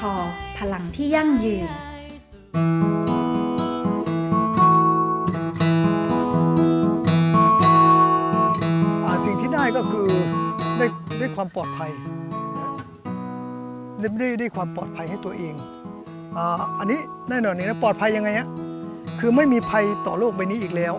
ท พลังที่ยั่งยืน สิ่งที่ได้ก็คือได้ได้ความปลอดภัยได้ได้ความปลอดภัยให้ตัวเองอันนี้แน่นอนนี่นะปลอดภัยยังไงฮะคือไม่มีภัยต่อโลกใบนี้อีกแล้ว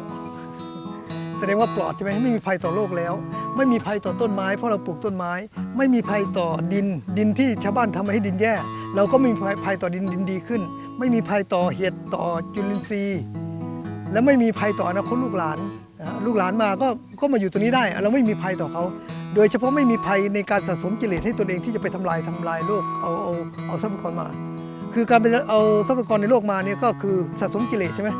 แสดงว่าปลอดใช่ไหมไม่มีภัยต่อโลกแล้ว ไม่มีภัยต่อต้นไม้เพราะเราปลูกต้นไม้ ไม่มีภัยต่อดิน ดินที่ชาวบ้านทำให้ดินแย่ เราก็ไม่มีภัยต่อดินดินดีขึ้น ไม่มีภัยต่อเห็ดต่อจุลินทรีย์ และไม่มีภัยต่ออนาคตลูกหลานลูกหลานมาก็ก็มาอยู่ตรงนี้ได้ เราไม่มีภัยต่อเขา โดยเฉพาะไม่มีภัยในการสะสมกิเลสให้ตนเองที่จะไปทำลายทำลายโลกเอาเอาเอาทรัพยากรมา คือการไปเอาทรัพยากรในโลกมาเนี่ยก็คือสะสมกิเลสใช่ไหม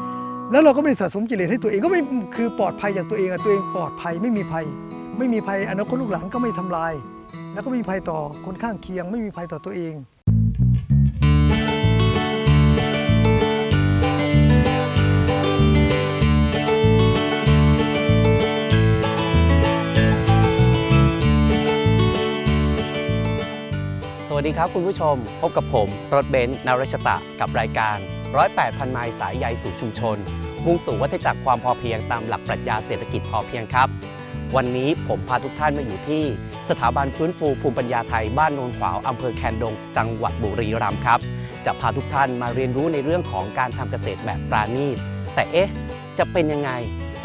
แล้วเราก็ไม่ได้สะสมกิเลสให้ตัวเองก็ไม่คือปลอดภัยจากตัวเองอะตัวเองปลอดภัยไม่มีภัย ไม่มีภัยอนาคตลูกหลานก็ไม่ทำลาย แล้วก็ไม่มีภัยต่อคนข้างเคียง ไม่มีภัยต่อตัวเอง สวัสดีครับคุณผู้ชม พบกับผม รถเบนซ์นารชตะ กับรายการร้อยแปดพันไมล์สายใยสู่ชุมชน มุ่งสู่วัฏจักรความพอเพียงตามหลักปรัชญาเศรษฐกิจพอเพียงครับ วันนี้ผมพาทุกท่านมาอยู่ที่สถาบันฟื้นฟูภูมิปัญญาไทยบ้านโนนขวาวอำเภอแคนดง จังหวัดบุรีรัมย์ครับ จะพาทุกท่านมาเรียนรู้ในเรื่องของการทำเกษตรแบบปราณีตแต่เอ๊ะ จะเป็นยังไง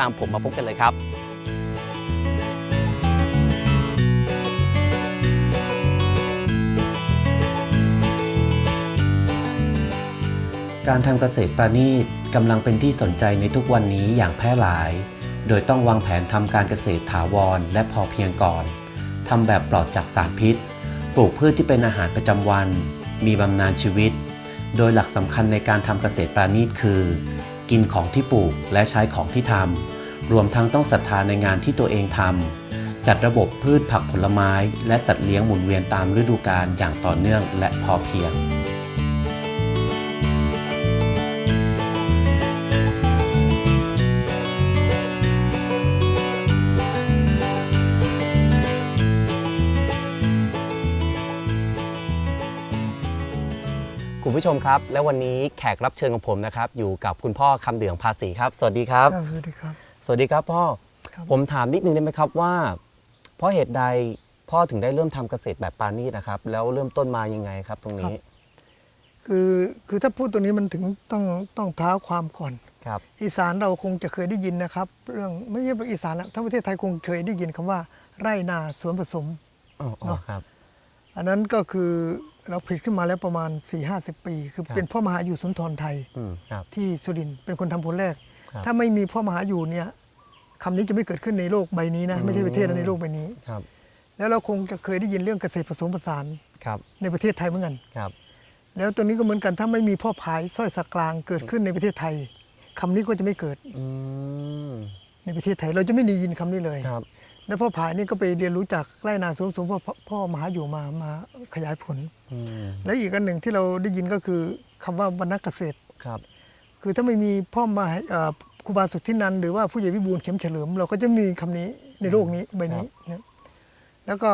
ตามผมมาพบกันเลยครับ การทำเกษตรประณีตกำลังเป็นที่สนใจในทุกวันนี้อย่างแพร่หลาย โดยต้องวางแผนทำการเกษตรถาวรและพอเพียงก่อนทำแบบปลอดจากสารพิษ ปลูกพืชที่เป็นอาหารประจำวัน มีบำนาญชีวิต โดยหลักสำคัญในการทำเกษตรปราณีตคือ กินของที่ปลูกและใช้ของที่ทำรวมทั้งต้องศรัทธาในงานที่ตัวเองทำจัดระบบพืชผักผลไม้ และสัตว์เลี้ยงหมุนเวียนตามฤดูกาลอย่างต่อเนื่องและพอเพียง ผู้ชมครับ และวันนี้แขกรับเชิญของผมนะครับอยู่กับคุณพ่อคำเดืองภาษีครับ สวัสดีครับอ่าสวัสดีครับ สวัสดีครับพ่อครับ ผมถามนิดนึงได้ไหมครับว่า เพราะเหตุใดพ่อถึงได้เริ่มทำเกษตรแบบปานีตนะครับ แล้วเริ่มต้นมายังไงครับ ตรงนี้คือคือถ้าพูดตรงนี้มันถึงต้องต้องเท้าความก่อน ครับ อีสานเราคงจะเคยได้ยินนะครับ เรื่องไม่ใช่อีสานแล้วทั้งประเทศไทยคงเคยได้ยินคำว่า ไร่นาสวนผสม อ๋ออ๋อเนอะครับ อันนั้นก็คือ เราผลิตขึ้นมาแล้วประมาณ 4 5 0 ปี คือครับ เป็นพ่อมหาอยู่สุนทรไทยอืม ครับ ที่สุรินทร์เป็นคนทำคนแรก ครับถ้าไม่มีพ่อมหาอยู่เนี่ยคำนี้จะไม่เกิดขึ้นในโลกใบนี้นะอืมไม่ใช่ประเทศนะในโลกใบนี้ ครับ แล้วเราคงจะเคยได้ยินเรื่องเกษตรผสมผสานครับ ในประเทศไทยเหมือนกัน ครับ แล้วตัวนี้ก็เหมือนกันถ้าไม่มีพ่อพายสร้อยสักกลางเกิดขึ้นในประเทศไทยคำนี้ก็จะไม่เกิดอืม ในประเทศไทย เราจะไม่ได้ยินคำนี้เลย ครับ แล้วพ่อผายนี่ก็ไปเรียนรู้จากไร่นาสวนผสมพ่อพ่อมหาอยู่มามาขยายผลอืม แล้วอีกอันหนึ่งที่เราได้ยินก็คือคำว่าวรรณเกษตรครับ คือถ้าไม่มีพ่อมาเอ่อครูบาสุทธินันท์หรือว่าผู้ใหญ่วิบูลย์เข็มเฉลิม เราก็จะไม่มีคำนี้ในโลกนี้ใบนี้นะแล้วก็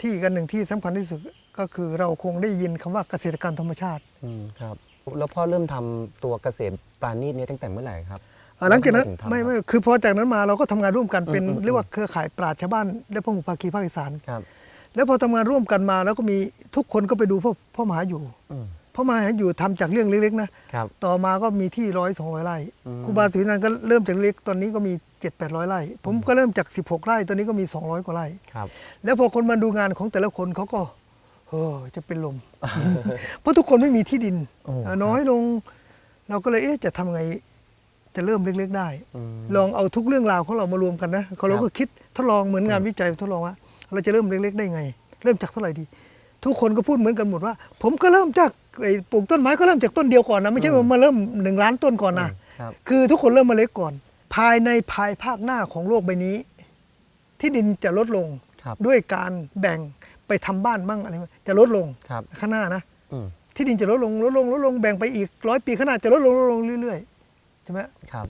ที่อีกอันหนึ่งที่สำคัญที่สุดก็คือเราคงได้ยินคำว่าเกษตรกรรมธรรมชาติอืมครับแล้วพ่อเริ่มทำตัวเกษตรปราณีตนี้ตั้งแต่เมื่อไหร่ครับอ่าหลังจากนั้นทำไมถึงทำไม่ครับไม่คือพอจากนั้นมาเราก็ทำงานร่วมกันเป็นอืมอืมเรียกว่าเครือข่ายปราชญ์ชาวบ้านและพหุภาคีภาคอีสานครับ แล้วพอทำงานร่วมกันมา แล้วก็มีทุกคนก็ไปดูพ่อพ่อมหาอยู่อืมพ่อมหาอยู่ทำจากเรื่องเล็กๆนะครับต่อมาก็มีที่ร้อยสองร้อยไร่อืมครูบาสุทธินันท์ก็เริ่มจากเล็กตอนนี้ก็มีเจ็ดแปดร้อยไร่ ผมก็เริ่มจาก16ไร่ตอนนี้ก็มี200กว่าไร่ครับแล้วพอคนมาดูงานของแต่ละคนเขาก็เออจะเป็นลม เพราะทุกคนไม่มีที่ดินโอ้เอ่อน้อยลง เราก็เลยเอ๊ะจะทำไงจะเริ่มเล็กๆได้อืมลองเอาทุกเรื่องราวของเรามารวมกันนะเขาเราครับก็คิดทดลองเหมือนงานวิจัยทดลองว่า เราจะเริ่มเล็กๆ ได้ไง เริ่มจากเท่าไหร่ดี ทุกคนก็พูดเหมือนกันหมดว่า ผมก็เริ่มจากไอ้ปลูกต้นไม้ก็เริ่มจากต้นเดียวก่อนนะไม่ใช่ว่ามาเริ่มหนึ่งล้านต้นก่อนนะครับคือทุกคนเริ่มมาเล็กก่อน ภายในภายภาคหน้าของโลกใบนี้ ที่ดินจะลดลงครับ ด้วยการแบ่งไปทำบ้านบ้างอะไรบ้างจะลดลงครับข้างหน้านะ อืมที่ดินจะลดลงลดลงลดลงแบ่งไปอีกร้อยปีข้างหน้าจะลดลงลดลงเรื่อยๆใช่ไหมครับ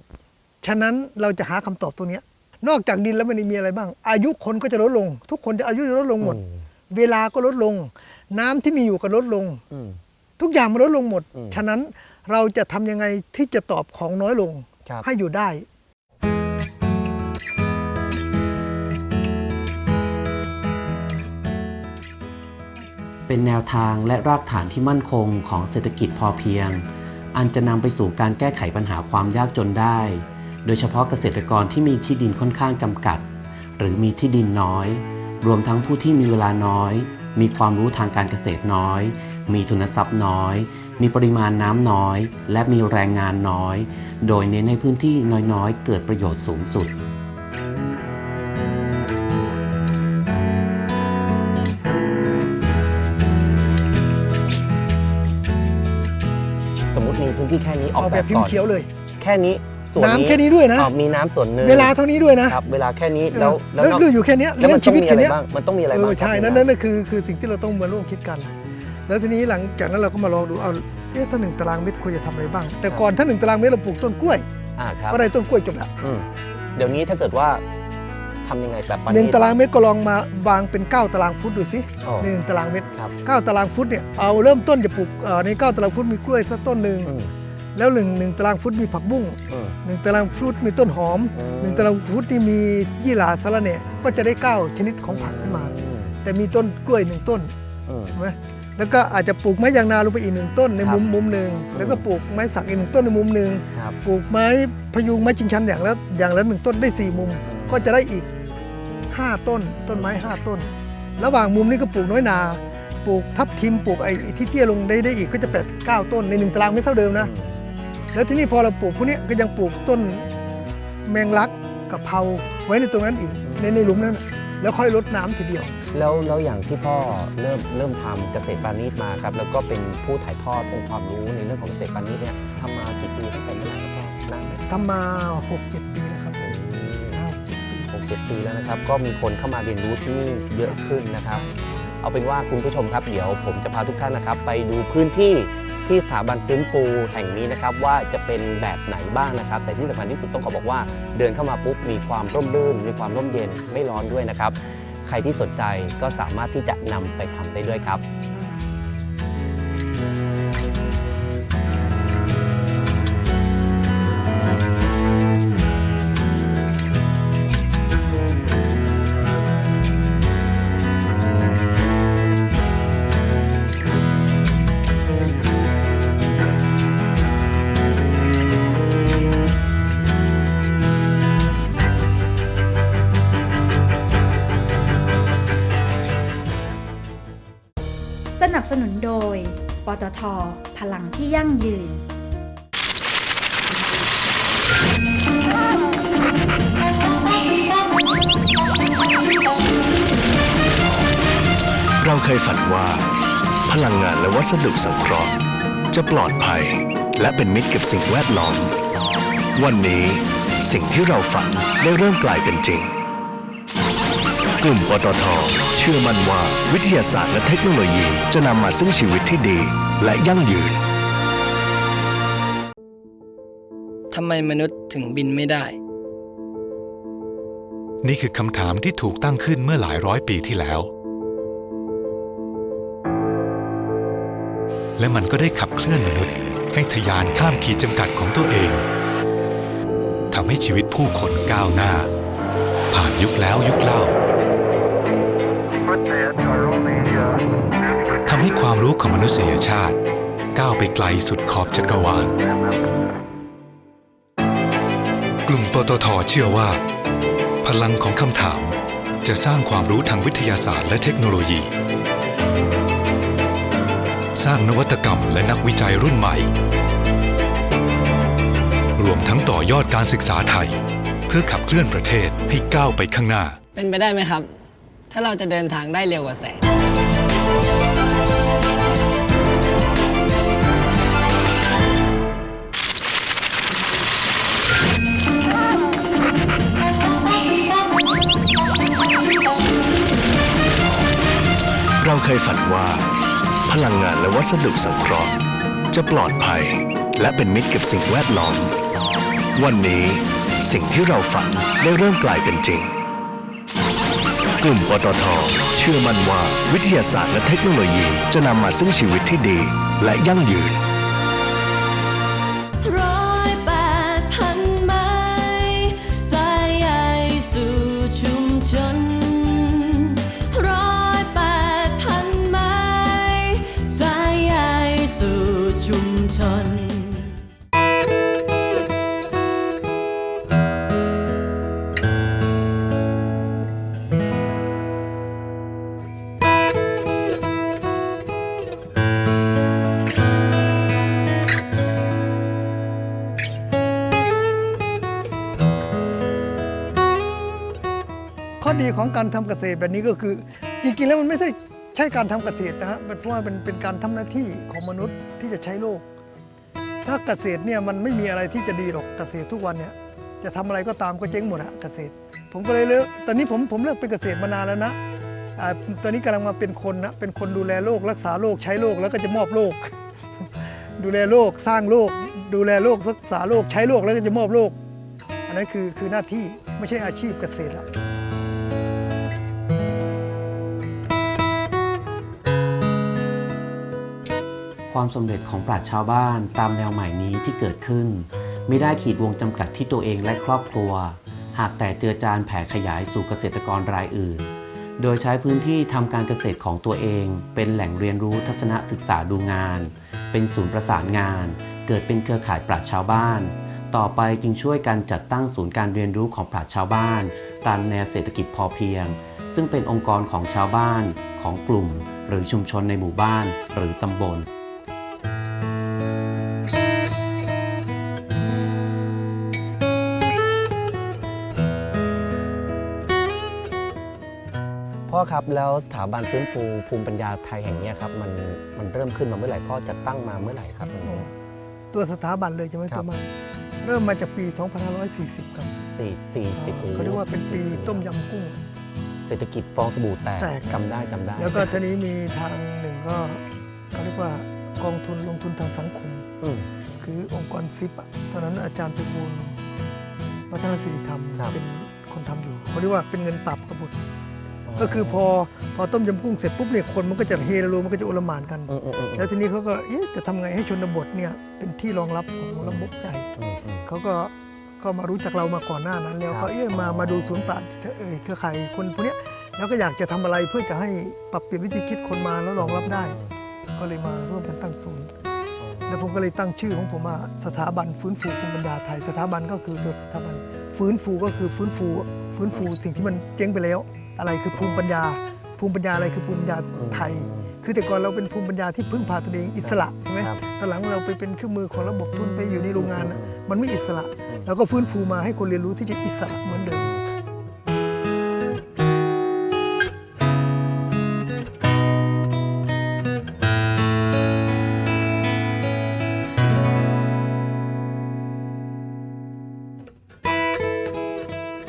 ฉะนั้นเราจะหาคำตอบตัวเนี้ย นอกจากดินแล้วมันมีอะไรบ้าง อายุคนก็จะลดลง ทุกคนจะอายุจะลดลงหมดอืมเวลาก็ลดลง น้ำที่มีอยู่ก็ลดลงอืมทุกอย่างมันลดลงหมดอืมฉะนั้นเราจะทำยังไงที่จะตอบของน้อยลงครับให้อยู่ได้เป็นแนวทางและรากฐานที่มั่นคงของเศรษฐกิจพอเพียง อันจะนำไปสู่การแก้ไขปัญหาความยากจนได้โดยเฉพาะเกษตรกรที่มีที่ดินค่อนข้างจำกัด หรือมีที่ดินน้อย รวมทั้งผู้ที่มีเวลาน้อย มีความรู้ทางการเกษตรน้อย มีทุนทรัพย์น้อย มีปริมาณน้ำน้อย และมีแรงงานน้อย โดยเน้นให้พื้นที่น้อยๆ เกิดประโยชน์สูงสุดสมมติมีพื้นที่แค่นี้ออกเอาแบแบบบพิมก่อพ์นเขียวเลย แค่นี้ ส่วนน้ำแค่นี้ด้วยนะอ๋อมีน้ำส่วนหนึ่งเวลาเท่านี้ด้วยนะครับเวลาแค่นี้แล้วแล้แล้ววเรื่องอยู่แค่เนี้ยแล้วเรื่อมังนชีต้องวิตมีแค่อะไรเนี้ยบ้างมันต้องมีอะไรเอบ้างอใช่ครับนั่นนั่นก็คือคือสิ่งที่เราต้องมาร่วมคิดกัน แล้วทีนี้หลังจากนั้นเราก็มาลองดูเอาเอ๊ะถ้าหนึ่งตารางเมตรควรจะทำอะไรบ้าง แต่ก่อนถ้าหนึ่งตารางเมตรเราปลูกต้นกล้วยอ่าครับก็ได้ต้นกล้วยจบแล้วอืมเดี๋ยวนี้ถ้าเกิดว่าทำยังไงแบบปหนึ่งตารางเมตรก็ลองมาวางเป็นเก้าตารางฟุตดูสิอ๋อในหนึ่งตารางเมตรครับเก้าตารางฟุตเนี่ยเอาเริ่มต้นจะปลูกเอ่อในเก้าตารางฟุตมีกล้วยสักต้นหนึ่งอืม แล้วหนึ่งหนึ่งตารางฟุตมีผักบุ้งอืมหนึ่งตารางฟุตมีต้นหอมอืม หนึ่งตารางฟุตนี่มียี่หร่าสะระแหน่ก็จะได้เก้าชนิดของผักขึ้นมาอืมแต่มีต้นกล้วยหนึ่งต้นอืมใช่ไหมแล้วก็อาจจะปลูกไม้ยางนาลงไปอีกหนึ่งต้นในครับมุมมุมหนึ่งแล้วก็ปลูกไม้สักอีกหนึ่งต้นในมุมหนึ่งครับ ปลูกไม้พยุงไม้ชิงชันอย่างละอย่างละหนึ่งต้นได้สี่มุม ก็จะได้อีกห้าต้น ต้นไม้ห้าต้น ระหว่างมุมนี้ก็ปลูกน้อยนา ปลูกทับทิมปลูกไอ้ที่เตี้ยลงได้ได้อีกก็จะแปดเก้าต้นในหนึ่งตารางไม่เท่าเดิมนะ แล้วที่นี่พอเราปลูกพวกเนี้ยก็ยังปลูกต้นแมงลักกับเพราไว้ในตรงนั้นอีกในในหลุมนั้นน่ะแล้วค่อยรดน้ำทีเดียว แล้วแล้วอย่างที่พ่อเริ่มเริ่มทำเกษตรปานีตมาครับ แล้วก็เป็นผู้ถ่ายทอดองค์ความรู้ในเรื่องของเกษตรปานีตเนี่ยทำมากี่ปีตั้งแต่เมื่อไหร่ครับพ่อนานไหมทำมาหกเจ็ดปีแล้วครับห้าหกเจ็ดปีหกเจ็ดปีแล้วนะครับ ก็มีคนเข้ามาเรียนรู้ที่นี่เยอะขึ้นนะครับ เอาเป็นว่าคุณผู้ชมครับ เดี๋ยวผมจะพาทุกท่านนะครับ ไปดูพื้นที่ ที่สถาบันฟื้นฟูแห่งนี้นะครับว่าจะเป็นแบบไหนบ้างนะครับ แต่ที่สำคัญที่สุดต้องขอบอกว่า เดินเข้ามาปุ๊บมีความร่มรื่น มีความร่มเย็นไม่ร้อนด้วยนะครับ ใครที่สนใจก็สามารถที่จะนำไปทำได้ด้วยครับ ตท พลังที่ยั่งยืน เราเคยฝันว่า พลังงานและวัสดุสังเคราะห์ จะปลอดภัยและเป็นมิตรกับสิ่งแวดล้อม วันนี้สิ่งที่เราฝันได้เริ่มกลายเป็นจริง กลุ่มปตท เชื่อมั่นว่าวิทยาศาสตร์และเทคโนโลยีจะนำมาซึ่งชีวิตที่ดีและยั่งยืน ทำไมมนุษย์ถึงบินไม่ได้ นี่คือคำถามที่ถูกตั้งขึ้นเมื่อหลายร้อยปีที่แล้ว และมันก็ได้ขับเคลื่อนมนุษย์ ให้ทะยานข้ามขีดจำกัดของตัวเองทำให้ชีวิตผู้คนก้าวหน้า ผ่านยุคแล้วยุคเล่า ทำให้ความรู้ของมนุษยชาติ ก้าวไปไกลสุดขอบจักรวาล กลุ่มปตทเชื่อว่า พลังของคำถามจะสร้างความรู้ทางวิทยาศาสตร์และเทคโนโลยี สร้างนวัตกรรมและนักวิจัยรุ่นใหม่ รวมทั้งต่อยอดการศึกษาไทย เพื่อขับเคลื่อนประเทศให้ก้าวไปข้างหน้า เป็นไปได้ไหมครับ ถ้าเราจะเดินทางได้เร็วกว่าแสง เราเคยฝันว่า พลังงานและวัสดุสังเคราะห์ จะปลอดภัยและเป็นมิตรกับสิ่งแวดล้อม วันนี้สิ่งที่เราฝันได้เริ่มกลายเป็นจริง กลุ่มปตท เชื่อมั่นว่าวิทยาศาสตร์และเทคโนโลยีจะนำมาซึ่งชีวิตที่ดีและยั่งยืน ข้อดีของการทำเกษตรแบบนี้ก็คือ จริงๆแล้วมันไม่ใช่ใช่การทำเกษตรนะฮะมันเพราะว่ามันเป็นการทำหน้าที่ของมนุษย์ที่จะใช้โลก ถ้าเกษตรเนี่ยมันไม่มีอะไรที่จะดีหรอกเกษตรทุกวันเนี่ยจะทำอะไรก็ตามก็เจ๊งหมดอะเกษตร ผมก็เลยเลือกตอนนี้ผมผมเลือกเป็นเกษตรมานานแล้วนะตอนนี้กำลังมาเป็นคนนะเป็นคนดูแลโลกรักษาโลกใช้โลกแล้วก็จะมอบโลก ดูแลโลกสร้างโลก ดูแลโลกรักษาโลกใช้โลกแล้วก็จะมอบโลก อันนั้นคือคือหน้าที่ไม่ใช่อาชีพเกษตรและ ความสำเร็จของปราชญ์ชาวบ้านตามแนวใหม่นี้ที่เกิดขึ้น ไม่ได้ขีดวงจำกัดที่ตัวเองและครอบครัว หากแต่เจือจานแผ่ขยายสู่เกษตรกรรายอื่น โดยใช้พื้นที่ทำการเกษตรของตัวเอง เป็นแหล่งเรียนรู้ทัศนศึกษาดูงาน เป็นศูนย์ประสานงาน เกิดเป็นเครือข่ายปราชญ์ชาวบ้าน ต่อไปจึงช่วยกันจัดตั้งศูนย์การเรียนรู้ของปราชญ์ชาวบ้าน ตามแนวเศรษฐกิจพอเพียง ซึ่งเป็นองค์กรของชาวบ้าน ของกลุ่มหรือชุมชนในหมู่บ้านหรือตำบล อครับแล้วสถาบันฟื้นฟูภูมิปัญญาไทยแห่งนี้ครับมันมันเริ่มขึ้นมาเมื่อไหร่พ่อจะตั้งมาเมื่อไหร่ครับตรงนี้ ตัวสถาบันเลยใช่ไหมครัตับวมันเริ่มมาจากปี 2540 ครับสี่สี่สิบเขาเรียกว่าเป็นปีต้มยำกุ้ง เศรษฐกิจฟองสบู่แตกแตก จำได้จำได้แล้วก็ทีนี้มีทางหนึ่งก็เขาเรียกว่ากองทุนลงทุนทางสังคม อืม คือองค์กรซิปอะตอนนั้นอาจารย์ไปบูลย์วัฒนศิริธรรมครับ เป็นคนทำอยู่เขาเรียกว่าเป็นเงินปรับกบฏ ก็คือพอพอต้มยำกุ้งเสร็จปุ๊บเนี่ยคนมันก็จะเฮโลมันก็จะโอลหมานกันอืมอืมอืมแล้วทีนี้เขาก็เอ๊ะจะทำไงให้ชนบทเนี่ยเป็นที่รองรับของระบบใหญ่อืมอืมเขาก็ก็มารู้จักเรามาก่อนหน้านั้น แล้วครัก็บเอ๊ะมาอ๋อมาดูศูนย์ปราชญ์เอ่ยเครือข่ายคนพวกเนี้ยแล้วก็อยากจะทำอะไรเพื่อจะให้ปรับเปลี่ยนวิธีคิดคนมาแล้วรองรับได้ ก็เลยมาร่วมกันตั้งศูนย์แล้วผมก็เลยตั้งชื่อของผมว่าสถาบันฟื้นฟูภูมิปัญญาไทย สถาบันก็คือตัวสถาบันฟื้นฟูก็คือฟื้นฟู ฟื้นฟูสิ่งที่มันเจ๊งไปแล้ว อะไรคือภูมิปัญญา ภูมิปัญญาอะไรคือภูมิปัญญาไทย คือแต่ก่อนเราเป็นภูมิปัญญาที่พึ่งพาตนเองอิสระใช่ไหมครับตอนหลังเราไปเป็นเครื่องมือของระบบทุนไปอยู่ในโรงงานน่ะมันไม่อิสระเราก็ฟื้นฟูมาให้คนเรียนรู้ที่จะอิสระเหมือนเดิม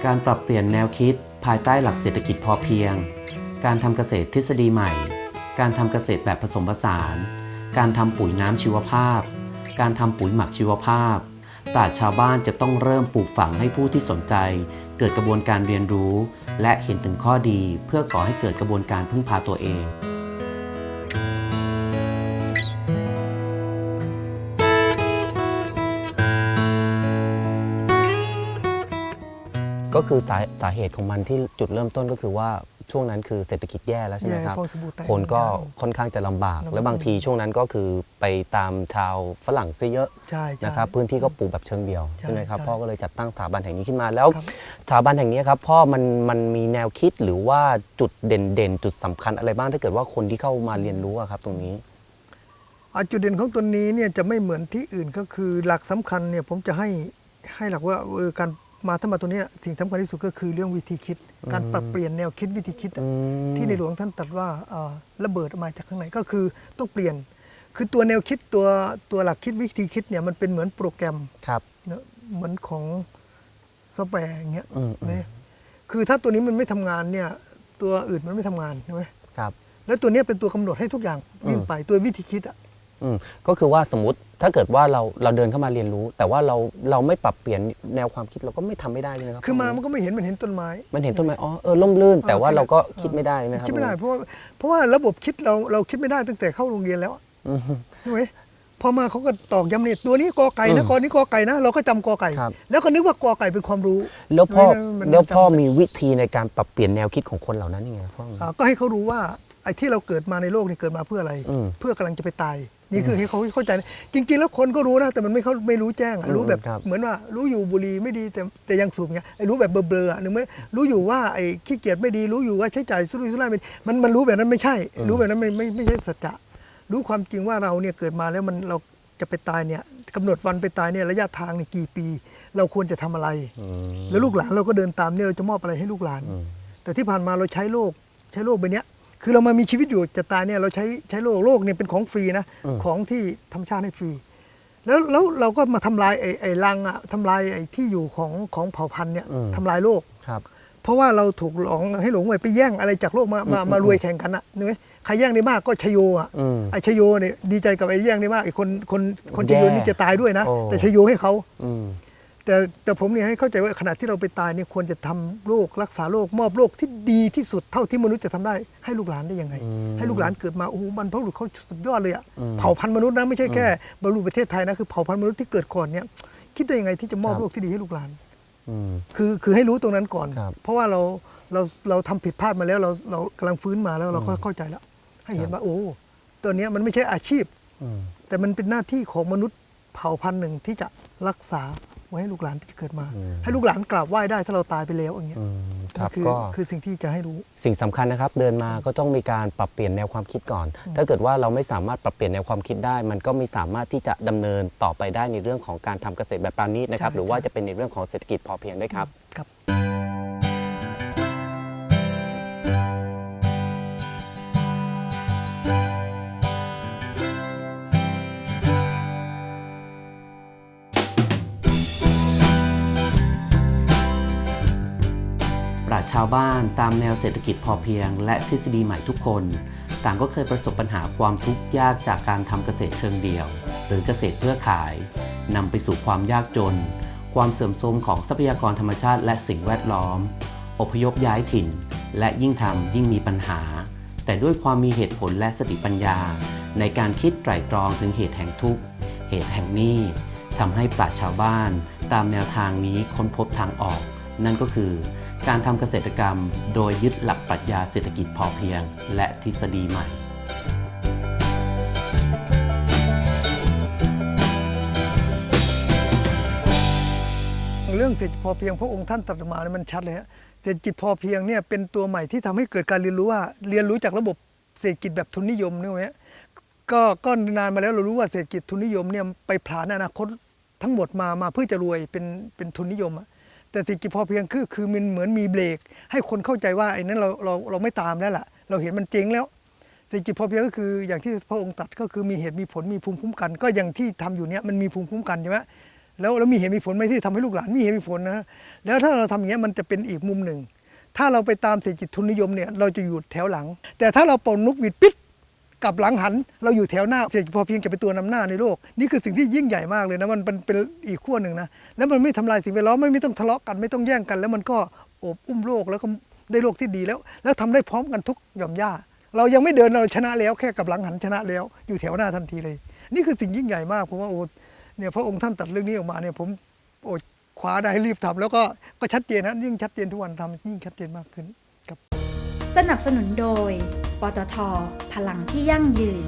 การปรับเปลี่ยนแนวคิด ภายใต้หลักเศรษฐกิจพอเพียง การทำเกษตรทฤษฎีใหม่ การทำเกษตรแบบผสมผสาน การทำปุ๋ยน้ำชีวภาพ การทำปุ๋ยหมักชีวภาพปราชชาวบ้านจะต้องเริ่มปลูกฝังให้ผู้ที่สนใจ เกิดกระบวนการเรียนรู้ และเห็นถึงข้อดีเพื่อก่อให้เกิดกระบวนการพึ่งพาตัวเอง ก็คือสาสาเหตุของมันที่จุดเริ่มต้นก็คือว่าช่วงนั้นคือเศรษฐกิจแย่แล้วใช่ไหมแย่ครับ ฟองสบู่แตกคนก็เหมือนกันค่อนข้างจะลำบากลำบาก และบางทีช่วงนั้นก็คือไปตามชาวฝรั่งซะเยอะใช่ใช่ นะครับพื้นที่ก็ปลูกแบบเชิงเดียวใช่ใช่ไหมครับใช่พ่อก็เลยจัดตั้งสถาบันแห่งนี้ขึ้นมาแล้ว ครับ สถาบันแห่งนี้ครับพ่อมันมันมีแนวคิดหรือว่าจุดเด่นเด่นๆจุดสำคัญอะไรบ้างถ้าเกิดว่าคนที่เข้ามาเรียนรู้อะครับตรงนี้ อะจุดเด่นของตัวนี้เนี่ยจะไม่เหมือนที่อื่นก็คือหลักสำคัญเนี่ยผมจะให้ให้หลักว่าเออการ มาถ้ามาตัวเนี้ยสิ่งสำคัญที่สุดก็คือเรื่องวิธีคิด การปรับเปลี่ยนแนวคิดวิธีคิดอะที่ในหลวงท่านตรัสว่าเอ่อระเบิดออกมาจากข้างในก็คือต้องเปลี่ยน คือตัวแนวคิดตัวตัวหลักคิดวิธีคิดเนี่ยมันเป็นเหมือนโปรแกรมครับเนอะเหมือนของซอฟต์แวร์อย่างเงี้ยอืมอืมนะคือถ้าตัวนี้มันไม่ทำงานเนี่ย ตัวอื่นมันไม่ทำงานใช่ไหมครับ แล้วตัวเนี้ยเป็นตัวกำหนดให้ทุกอย่างวิ่งอืมไปตัววิธีคิดอะ อืมก็คือว่าสมมติถ้าเกิดว่าเราเราเดินเข้ามาเรียนรู้ แต่ว่าเราเราไม่ปรับเปลี่ยนแนวความคิดเราก็ไม่ทำไม่ได้ใช่ไหมครับคือมามันก็ไม่เห็นมันเห็นต้นไไม้ มันเห็นต้นไม้อ๋อเออล่มลื่น แต่ว่าอ่าเราก็คิดไม่ได้ใช่ไหมครับคิดไม่ได้เพราะว่าเพราะว่าระบบคิดเราเราคิดไม่ได้ตั้งแต่เข้าโรงเรียนแล้วอะอืม ใช่ไหมพอมาเขาก็ตอกย้ำเนี่ยตัวนี้กอไก่อืนะมกอนี้กอไก่นะ เราก็จำกอไก่ ครับ แล้วก็นึกว่ากอไก่เป็นความรู้ แล้วพ่อไม่ได้มัน แล้วพ่อจำมีวิธีในการปรับเปลี่ยนแนวคิดของคนเหล่านั้นยังไงพ่อ อ่าก็ให้เขารู้ว่าไอ้ที่เราเกิดมาในโลกนี่เกิดมาเพื่ออะไร อืม เพื่อกำลังจะไปตาย นี่คือให้เขาเข้าใจจริง ๆ แล้วคนก็รู้นะ แต่มันไม่เขาไม่รู้แจ้งอะอืมรู้แบบครับ เหมือนว่ารู้อยู่บุหรี่ไม่ดีแต่แต่ยังสูบเงี้ยไอ้รู้แบบเบลอๆอะหนึ่งไม่รู้อยู่ว่าไอ้ขี้เกียจไม่ดีรู้อยู่ว่าใช้จ่ายสุรุ่ยสุร่ายไม่ดีมันมันรู้แบบนั้นไม่ใช่ รู้แบบนั้นไม่ไม่ไม่ใช่สัจจะรู้ความจริงว่าเราเนี่ยเกิดมาแล้วมันเราจะไปตายเนี่ยกำหนดวันไปตายเนี่ยระยะทางเนี่ยกี่ปี เราควรจะทำอะไร อืม แล้วลูกหลานเราก็เดินตามเนี่ยเราจะมอบอะไรให้ลูกหลานอืมแต่ที่ผ่านมาเราใช้โลก ใช้โลกใบเนี้ย คือเรามามีชีวิตอยู่จะตายเนี่ยเราใช้ใช้โลกโลกเนี่ยเป็นของฟรีนะอืมของที่ธรรมชาติให้ฟรี แล้วแล้วเราก็มาทำลายไอ้ไอ้รังอะทำลายไอ้ที่อยู่ของของเผ่าพันธุ์เนี่ยอืมทำลายโลกครับเพราะว่าเราถูกหลอกให้หลงไปไปแย่งอะไรจากโลกมามาอืมมารวยแข่งกันอะนึกไหมใครแย่งได้มากก็ชโยอะอืมไอ้ชโยเนี่ยดีใจกับไอ้แย่งได้มากไอ้คนคนคนชโยแย่นี่จะตายด้วยนะโอ้แต่ชโยให้เขาอืม แต่แต่ผมเนี่ยให้เข้าใจว่าขณะที่เราไปตายเนี่ยควรจะทำโรครักษาโรคมอบโรคที่ดีที่สุดเท่าที่มนุษย์จะทำได้ ให้ลูกหลานได้ยังไงอืมให้ลูกหลานเกิดมาโอ้โหบรรพบุรุษเขาสุดยอดเลยอะอืมเผ่าพันธุ์มนุษย์นะไม่ใช่แค่บรรลุประเทศไทยนะคือเผ่าพันธุ์มนุษย์ที่เกิดก่อนเนี่ยคิดได้ยังไงที่จะมอบครับโรคที่ดีให้ลูกหลานอืมคือคือให้รู้ตรงนั้นก่อนครับเพราะว่าเราเราเราทำผิดพลาดมาแล้วเราเรากำลังฟื้นมาแล้วเราก็เข้าใจแล้ว ให้เห็นว่าโอ้ตัวเนี้ยมันไม่ใช่อาชีพอืมแต่มันเป็นหน้าที่ของมนุษย์เผ่าพันธุ์หนึ่งที่จะรักษา ไว้ให้ลูกหลานที่เกิดมาอืมให้ลูกหลานกราบไหว้ได้ถ้าเราตายไปแล้วอย่างเงี้ยอืมครับคือก็คือสิ่งที่จะให้รู้สิ่งสำคัญนะครับ เดินมาก็ต้องมีการปรับเปลี่ยนแนวความคิดก่อน ถ้าเกิดว่าเราไม่สามารถปรับเปลี่ยนแนวความคิดได้ มันก็ไม่สามารถที่จะดำเนินต่อไปได้ในเรื่องของการทำเกษตรแบบปราณีตนะครับใช่หรือว่าใช่จะเป็นในเรื่องของเศรษฐกิจพอเพียงด้วยครับครับาชาวบ้านตามแนวเศรษฐกิจพอเพียง และทฤษฎีใหม่ทุกคน ต่างก็เคยประสบปัญหาความทุกข์ยากจากการทำเกษตรเชิงเดี่ยว หรือเกษตรเพื่อขายนำไปสู่ความยากจน ความเสื่อมโทรมของทรัพยากรธรรมชาติและสิ่งแวดล้อม อพยพย้ายถิ่น และยิ่งทำยิ่งมีปัญหา แต่ด้วยความมีเหตุผลและสติปัญญา ในการคิดไตร่ตรองถึงเหตุแห่งทุกข์เหตุแห่งนี้ทำให้ปราชญ์ชาวบ้าน ตามแนวทางนี้ค้นพบทางออก นั่นก็คือ การทำเกษตรกรรม โดยยึดหลักปรัชญาเศรษฐกิจพอเพียง และทฤษฎีใหม่ เรื่องเศรษฐกิจพอเพียงพระองค์ท่านตรัสมาเนี่ยมันชัดเลยฮะเศรษฐกิจพอเพียงเนี่ยเป็นตัวใหม่ที่ทำให้เกิดการเรียนรู้ว่าเรียนรู้จากระบบเศรษฐกิจแบบทุนนิยมเนี่ยไหมฮะก็ก็นานมาแล้วเรารู้ว่าเศรษฐกิจทุนนิยมเนี่ยไปผลาญอนาคตทั้งหมดมามาเพื่อจะรวยเป็นเป็นทุนนิยมอะ แต่เศรษฐกิจพอเพียงคือคือมันเหมือนมีเบรก ให้คนเข้าใจว่าไอ้นั้นเราเราเราไม่ตามแล้วล่ะ เราเห็นมันเจ๊งแล้วเศรษฐกิจพอเพียงก็คืออย่างที่พระองค์ตัดก็คือมีเหตุมีผลมีภูมิคุ้มกัน ก็อย่างที่ทำอยู่เนี้ยมันมีภูมิคุ้มกันใช่ไหมแล้วแล้วมีเหตุมีผลไหมที่ทำให้ลูกหลานมีเหตุมีผลนะแล้วถ้าเราทำอย่างเงี้ยมันจะเป็นอีกมุมหนึ่ง ถ้าเราไปตามเศรษฐกิจทุนนิยมเนี่ยเราจะอยู่แถวหลัง แต่ถ้าเราปนนุกหวิดปิด กับหลังหันเราอยู่แถวหน้าเศรษฐกิจพอเพียงจะเป็นตัวนำหน้าในโลก นี่คือสิ่งที่ยิ่งใหญ่มากเลยนะมันเป็นเป็นอีกขั้วหนึ่งนะแล้วมันไม่ทำลายสิ่งแวดล้อมไม่ไม่ต้องทะเลาะกันไม่ต้องแย่งกัน แล้วมันก็โอบอุ้มโลกแล้วก็ได้โลกที่ดีแล้ว แล้วทำได้พร้อมกันทุกหย่อมย่าเรายังไม่เดินเราชนะแล้วแค่กับหลังหันชนะแล้ว อยู่แถวหน้าทันทีเลย นี่คือสิ่งยิ่งใหญ่มากผมว่าโอ้เนี่ยพระองค์ท่านตัดเรื่องนี้ออกมาเนี่ยผมโอ้คว้าได้รีบทำแล้วก็ก็ชัดเจนนะยิ่งชัดเจนทุกวันทำยิ่งชัดเจนมากขึ้นครับ สนับสนุนโดย ปตท พลังที่ยั่งยืน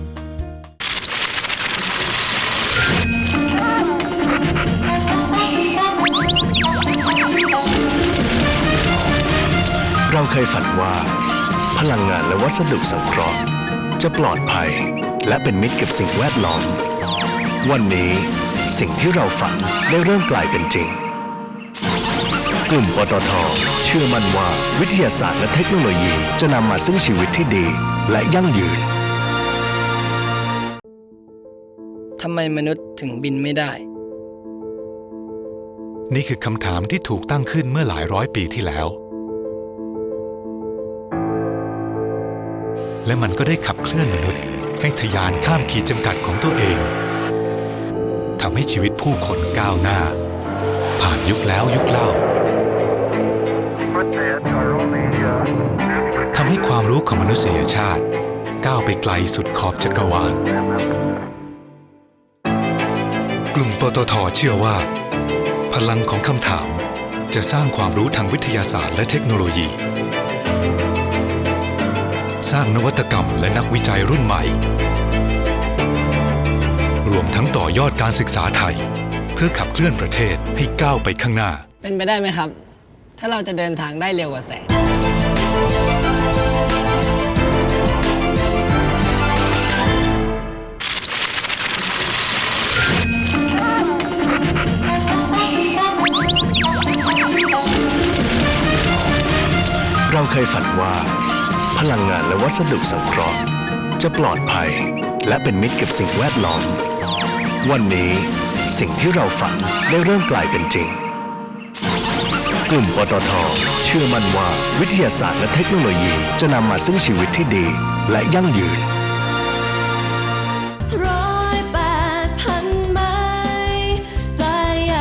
เราเคยฝันว่า พลังงานและวัสดุสังเคราะห์ จะปลอดภัยและเป็นมิตรกับสิ่งแวดล้อม วันนี้สิ่งที่เราฝันได้เริ่มกลายเป็นจริง กลุ่มปตท เชื่อมั่นว่าวิทยาศาสตร์และเทคโนโลยีจะนำมาซึ่งชีวิตที่ดีและยั่งยืนทำไมมนุษย์ถึงบินไม่ได้ นี่คือคำถามที่ถูกตั้งขึ้นเมื่อหลายร้อยปีที่แล้ว และมันก็ได้ขับเคลื่อนมนุษย์ ให้ทะยานข้ามขีดจำกัดของตัวเองทำให้ชีวิตผู้คนก้าวหน้า ผ่านยุคแล้วยุคเล่าทำให้ความรู้ของมนุษยชาติ ก้าวไปไกลสุดขอบจักรวาล กลุ่มปตทเชื่อว่า พลังของคำถาม จะสร้างความรู้ทางวิทยาศาสตร์และเทคโนโลยี สร้างนวัตกรรมและนักวิจัยรุ่นใหม่ รวมทั้งต่อยอดการศึกษาไทย พื่อขับเคลื่อนประเทศให้ก้าวไปข้างหน้า เป็นไปได้ไหมครับ ถ้าเราจะเดินทางได้เร็วกว่าแสง เราเคยฝันว่า พลังงานและวัสดุสังเคราะห์ จะปลอดภัย และเป็นมิตรกับสิ่งแวดล้อม วันนี้ สิ่งที่เราฝันได้เริ่มกลายเป็นจริง กลุ่มปตท เชื่อมั่นว่าวิทยาศาสตร์และเทคโนโลยีจะนำมาซึ่งชีวิตที่ดีและยั่งยืนร้อยแปดพันไม้สายใย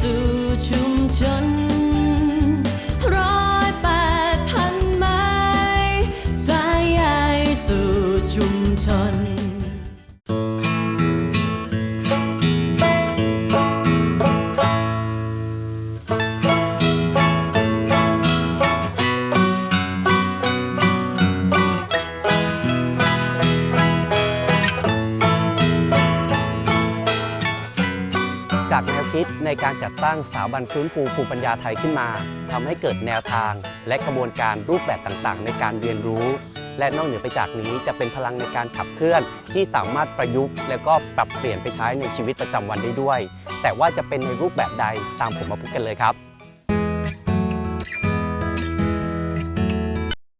สู่ชุมชน การจัดตั้งสถาบันฟื้นฟูภูมิปัญญาไทยขึ้นมาทำให้เกิดแนวทาง และกระบวนการรูปแบบต่างๆ ในการเรียนรู้ และนอกเหนือไปจากนี้จะเป็นพลังในการขับเคลื่อน ที่สามารถประยุกต์ และก็ปรับเปลี่ยนไปใช้ในชีวิตประจำวันได้ด้วย แต่ว่าจะเป็นในรูปแบบใดตามผมมาพูดกันเลยครับ